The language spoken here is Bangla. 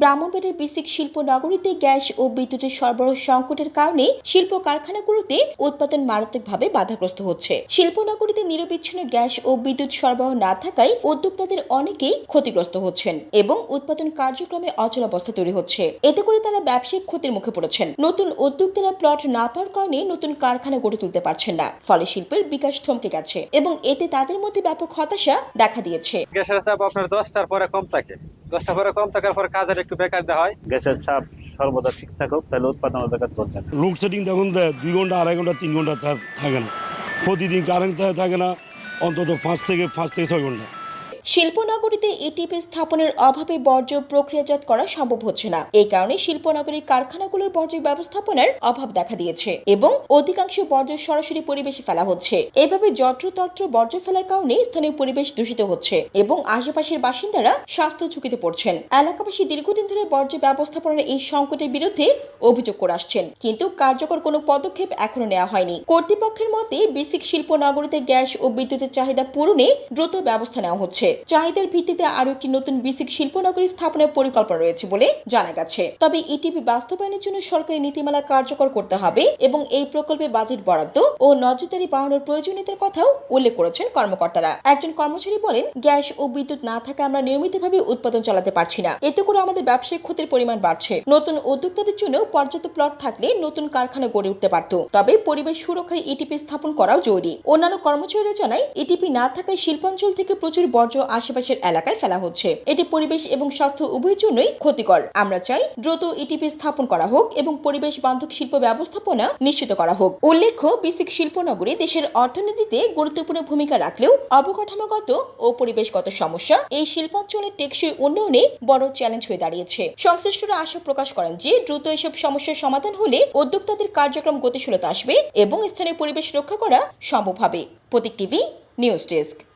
ব্রাহ্মণবাড়িয়ার বিসিক শিল্প নগরীতে গ্যাস ও বিদ্যুতের সরবরাহ সংকটের কারণে শিল্প কারখানাগুলোতে উৎপাদন মারাত্মকভাবে বাধাগ্রস্ত হচ্ছে। শিল্প নগরীতে নিরবিচ্ছিন্ন গ্যাস ও বিদ্যুৎ সরবরাহ না থাকায় উদ্যোক্তাদের অনেকেই ক্ষতিগ্রস্ত হচ্ছেন এবং উৎপাদন কার্যক্রমে অচল অবস্থা তৈরি হচ্ছে। এতে করে তারা ব্যবসায়িক ক্ষতির মুখে পড়েছেন। নতুন উদ্যোক্তারা প্লট না পাওয়ার কারণে নতুন কারখানা গড়ে তুলতে পারছেন না। ফলে শিল্পের বিকাশ থমকে গেছে এবং এতে তাদের মধ্যে ব্যাপক হতাশা দেখা দিয়েছে। দশটার পরে কম থাকে। দশটার পরে কম থাকার পরে কাজের একটু বেকার দেওয়া হয়। গ্যাসের চাপ সর্বদা ঠিক থাকুক তাহলে উৎপাদন ব্যাঘাত করছে না লোডশেডিং দেখুন দুই ঘণ্টা আড়াই ঘণ্টা তিন ঘণ্টা থাকে না। প্রতিদিন কারেন্ট থাকে না অন্তত পাঁচ থেকে পাঁচ থেকে ছয় ঘণ্টা। শিল্পনগরীতে এটিপি স্থাপনের অভাবে বর্জ্য প্রক্রিয়াজাত করা সম্ভব হচ্ছে না। এই কারণে শিল্পনগরীর কারখানাগুলোর বর্জ্য ব্যবস্থাপনার অভাব দেখা দিয়েছে এবং অধিকাংশ বর্জ্য সরাসরি পরিবেশে ফেলা হচ্ছে। এভাবে যত্রতত্র বর্জ্য ফেলার কারণে স্থানীয় পরিবেশ দূষিত হচ্ছে এবং আশেপাশের বাসিন্দারা স্বাস্থ্য ঝুঁকিতে পড়ছেন। এলাকাবাসী দীর্ঘদিন ধরে বর্জ্য ব্যবস্থাপনার এই সংকটের বিরুদ্ধে অভিযোগ করে আসছেন। কিন্তু কার্যকর কোনো পদক্ষেপ এখনও নেওয়া হয়নি। কর্তৃপক্ষের মতে, বেসিক শিল্প নগরীতে গ্যাস ও বিদ্যুতের চাহিদা পূরণে দ্রুত ব্যবস্থা নেওয়া হচ্ছে। চাহিদার ভিত্তিতে আরও একটি নতুন বেসিক শিল্পনগরী স্থাপনের পরিকল্পনা রয়েছে বলে জানা গেছে। তবে ইটিপি বাস্তবায়নের জন্য সরকারি নীতিমালা কার্যকর করতে হবে এবং এই প্রকল্পে বাজেট বরাদ্দ ও নজরদারি বাড়ানোর প্রয়োজনীয়তার কথাও উল্লেখ করেছেন কর্মকর্তারা। একজন কর্মচারী বলেন, গ্যাস ও বিদ্যুৎ না থাকা আমরা নিয়মিতভাবে উৎপাদন চালাতে পারছি না। এতে করে আমাদের ব্যবসায়িক ক্ষতির পরিমাণ বাড়ছে। নতুন উদ্যোক্তাদের জন্য পর্যাপ্ত প্লট থাকলে নতুন কারখানা গড়ে উঠতে পারত। তবে পরিবেশ সুরক্ষায় ইটিপি স্থাপন করাও জরুরি। অন্যান্য কর্মচারীরা জানায় ইটিপি না থাকায় শিল্পাঞ্চল থেকে প্রচুর বর্জ্য আশেপাশের এলাকায় ফেলা হচ্ছে। এটি পরিবেশ এবং স্বাস্থ্য উভয়ের জন্যই ক্ষতিকর। আমরা চাই দ্রুত ইটিপি স্থাপন করা হোক এবং পরিবেশ বান্ধব শিল্প ব্যবস্থাপনা নিশ্চিত করা হোক। উল্লেখ্য, বিসিক শিল্পনগরী দেশের অর্থনীতিতে গুরুত্বপূর্ণ ভূমিকা রাখলেও অবকাঠামোগত ও পরিবেশগত সমস্যা এই শিল্পাঞ্চলের টেকসই উন্নয়নে বড় চ্যালেঞ্জ হয়ে দাঁড়িয়েছে। সংশ্লিষ্টরা আশা প্রকাশ করেন যে, দ্রুত এসব সমস্যার সমাধান হলে উদ্যোক্তাদের কার্যক্রম গতিশীলতা আসবে এবং স্থানীয় পরিবেশ রক্ষা করা সম্ভব হবে। Pratik TV, news desk.